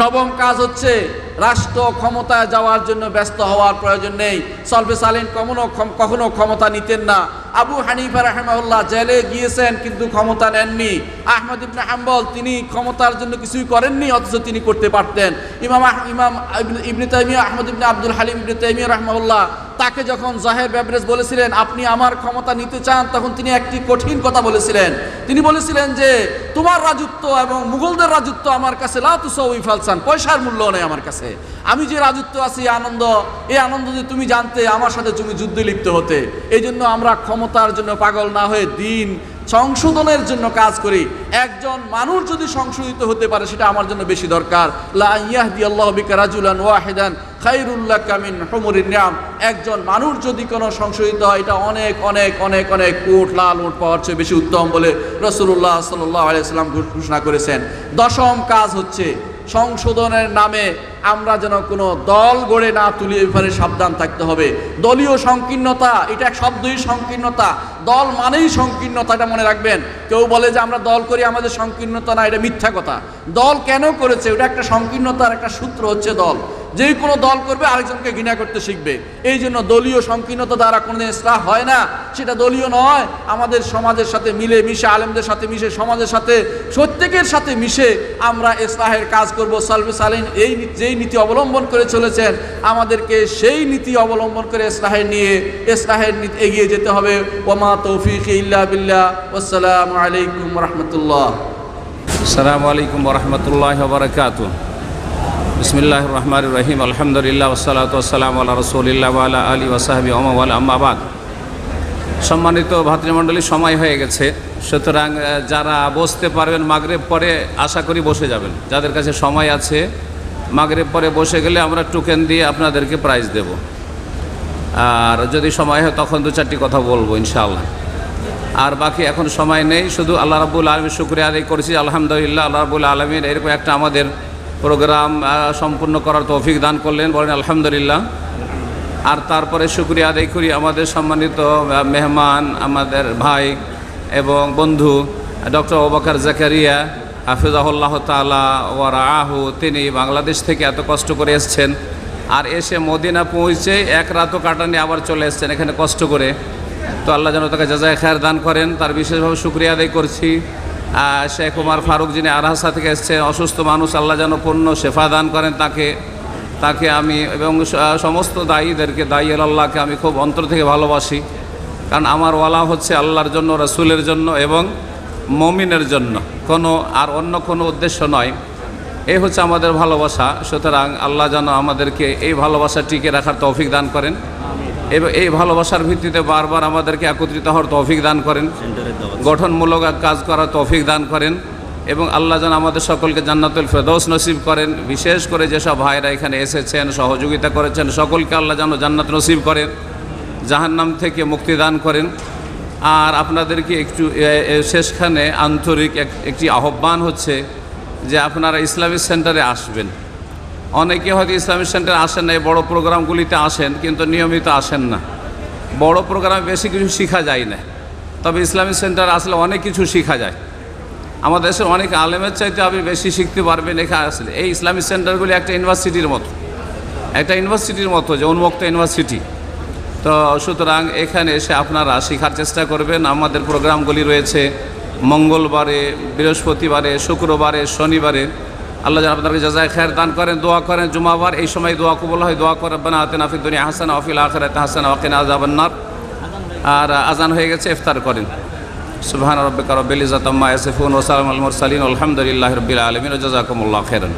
নবম কাজ হচ্ছে রাষ্ট্র ক্ষমতায় যাওয়ার জন্য ব্যস্ত হওয়ার প্রয়োজন নেই। সলফে সালিন কখনো কখনো ক্ষমতা নিতেন না। আবু হানিফা রহমাউল্লাহ জেলে গিয়েছেন কিন্তু ক্ষমতা নেননি। আহমদ ইবনে হাম্বল, তিনি ক্ষমতার জন্য কিছুই করেননি, অথচ তিনি করতে পারতেন। ইমাম ইমাম ইবনে তাইমিয়া, আহমদ ইবনে আব্দুল হালিম ইবনে তাইমিয়া রাহমাউল্লাহ তাকে যখন জাহের ব্যাবরেজ বলেছিলেন, আপনি আমার ক্ষমতা নিতে চান, তখন তিনি একটি কঠিন কথা বলেছিলেন। তিনি বলেছিলেন যে, তোমার রাজত্ব এবং মুঘলদের রাজত্ব আমার কাছে লাতুসই ফালসান, পয়সার মূল্য নেই আমার কাছে। আমি যে রাজত্ব আছি আনন্দ এই আনন্দ যে তুমি জানতে, আমার সাথে তুমি যুদ্ধে লিপ্ত হতে। এই জন্য আমরা ক্ষমতার জন্য পাগল না হয়ে দিন সংশোধনের জন্য কাজ করি। একজন মানুষ যদি সংশোধিত হতে পারে, সেটা আমার জন্য বেশি দরকার। লা ইয়াহদি আল্লাহ রাজুলান ওয়াহিদান খাইরুল্লাহ কামিন একজন মানুষ যদি কোনো সংশোধিত হয়, এটা অনেক অনেক অনেক অনেক কোট লাল উট পাওয়ার চেয়ে বেশি উত্তম বলে রসুল্লাহ সাল্লাহ আলিয়া ঘোষণা করেছেন। দশম কাজ হচ্ছে সংশোধনের নামে আমরা যেন কোনো দল গড়ে না তুলি এবারে সাবধান থাকতে হবে। দলীয় সংকীর্ণতা, এটা শব্দই সংকীর্ণতা। দল মানেই সংকীর্ণতা, এটা মনে রাখবেন। কেউ বলে যে আমরা দল করি, আমাদের সংকীর্ণতা না, এটা মিথ্যা কথা। দল কেন করেছে, ওটা একটা সংকীর্ণতার একটা সূত্র হচ্ছে দল। যে কোনো দল করবে, আরেকজনকে ঘৃণা করতে শিখবে। এই জন্য দলীয় সংকীর্ণতা দ্বারা কোনোদিন ইসলাহ হয় না। সেটা দলীয় নয়, আমাদের সমাজের সাথে মিলে মিশে, আলেমদের সাথে মিশে, সমাজের সাথে, প্রত্যেকের সাথে মিশে আমরা ইসলাহের কাজ করব। সালফে সালিন এই যেই নীতি অবলম্বন করে চলেছেন, আমাদেরকে সেই নীতি অবলম্বন করে ইসলাহের নিয়ে, ইসলাহের নীতি এগিয়ে যেতে হবে। ওমা তৌফিক ইল্লা বিল্লাহ। আসসালামু আলাইকুম রহমতুল্লাহ। আসসালামু আলাইকুম রহমতুল্লাহ বরকাত বিসমিল্লাহ রহমান রহিম আলহামদুলিল্লাহ ওসালাত ওসালাম আল্লাহ রসুলিল্লাহ আলা আলী ওসাহাবি ওমাওয়াল আম্মাবাদ সম্মানিত ভাতৃমণ্ডলী, সময় হয়ে গেছে। সুতরাং যারা বসতে পারবেন মাগরেব পরে, আশা করি বসে যাবেন। যাদের কাছে সময় আছে, মাগরেব পরে বসে গেলে আমরা টোকেন দিয়ে আপনাদেরকে প্রাইজ দেব। আর যদি সময় হয়, তখন দু চারটি কথা বলব, ইনশাআল্লাহ। আর বাকি এখন সময় নেই, শুধু আল্লাহ রাবুল আলমীর শুক্রিয়া আদায় করেছি। আলহামদুলিল্লাহ, আল্লাহ রাবুল আলমীর এরকম একটা আমাদের প্রোগ্রাম সম্পূর্ণ করার তৌফিক দান করলেন, বলেন আলহামদুলিল্লাহ। আর তারপরে শুক্রিয়া আদায় করি আমাদের সম্মানিত মেহমান, আমাদের ভাই এবং বন্ধু, ডক্টর ওবাকার জাকারিয়া, হাফিজাহুল্লাহ তালা ওয়ারা আহু তিনি বাংলাদেশ থেকে এত কষ্ট করে এসছেন। আর এসে মদিনা পৌঁছে এক রাতও কাটানি আবার চলে এসছেন, এখানে কষ্ট করে। তো আল্লাহ যেন তাকে যাজায় খায়ের দান করেন, তার বিশেষভাবে শুক্রিয়া আদায় করছি। শেখ উমার ফারুক যিনি আরহাসা থেকে এসছেন, অসুস্থ মানুষ, আল্লাহ যেন পূর্ণ শেফা দান করেন তাকে। তাকে আমি এবং সমস্ত দায়ীদেরকে, দায়ী আল্লাহকে আমি খুব অন্তর থেকে ভালোবাসি। কারণ আমার ওয়ালা হচ্ছে আল্লাহর জন্য, রসুলের জন্য এবং মমিনের জন্য। কোনো আর অন্য কোনো উদ্দেশ্য নয়। এই হচ্ছে আমাদের ভালোবাসা। সুতরাং আল্লাহ যেন আমাদেরকে এই ভালোবাসা টিকে রাখার তৌফিক দান করেন। এই ভালোবাসার ভিত্তিতে বারবার আমাদেরকে একত্রিত হওয়ার তৌফিক দান করেন। গঠনমূলক কাজ করার তৌফিক দান করেন এবং আল্লাহ যেন আমাদের সকলকে জান্নাতুল ফেরদৌস নসিব করেন। বিশেষ করে যেসব ভাইরা এখানে এসেছেন সহযোগিতা করেছেন সকলকে আল্লাহ যেন জান্নাত নসিব করেন জাহান্নাম থেকে মুক্তি দান করেন। আর আপনাদেরকে একটু শেষখানে আন্তরিক এক- একটি আহ্বান হচ্ছে যে আপনারা ইসলামিক সেন্টারে আসবেন। অনেকে হয়তো ইসলামিক সেন্টারে আসেন না এই বড়ো প্রোগ্রামগুলিতে আসেন, কিন্তু নিয়মিত আসেন না। বড় প্রোগ্রামে বেশি কিছু শেখা যায় না। তবে ইসলামিক সেন্টার আসলে অনেক কিছু শেখা যায়। আমাদের দেশের অনেক আলেমের চাইতে আপনি বেশি শিখতে পারবেন এখানে আসলে। এই ইসলামিক সেন্টারগুলি একটা ইউনিভার্সিটির মতো। একটা ইউনিভার্সিটির মতো যে উন্মুক্ত ইউনিভার্সিটি। তো সুতরাং এখানে এসে আপনারা শেখার চেষ্টা করবেন। আমাদের প্রোগ্রামগুলি রয়েছে মঙ্গলবারে, বৃহস্পতিবারে, শুক্রবারে, শনিবারে। আল্লাহ যেন আপনাদেরকে জাজায় খের দান করেন, দোয়া করেন। জুমাবার এই সময় দোয়া কবল হয়। দোয়া করে রব্বানা আতেনা ফিদ দুনিয়া হাসান ওয়া ফিল হাসান হাসানা আজাবান্নার আর আজান হয়ে গেছে, ইফতার করেন। সুবহান রব্বিকা রব্বিল ইজাতাম্মা ইয়াসিফুন ওয়া সালামুল মুরসালিন। আলহামদুলিল্লাহি রাব্বিল আলামিন। ওয়া জাযাকুমুল্লাহু খাইরান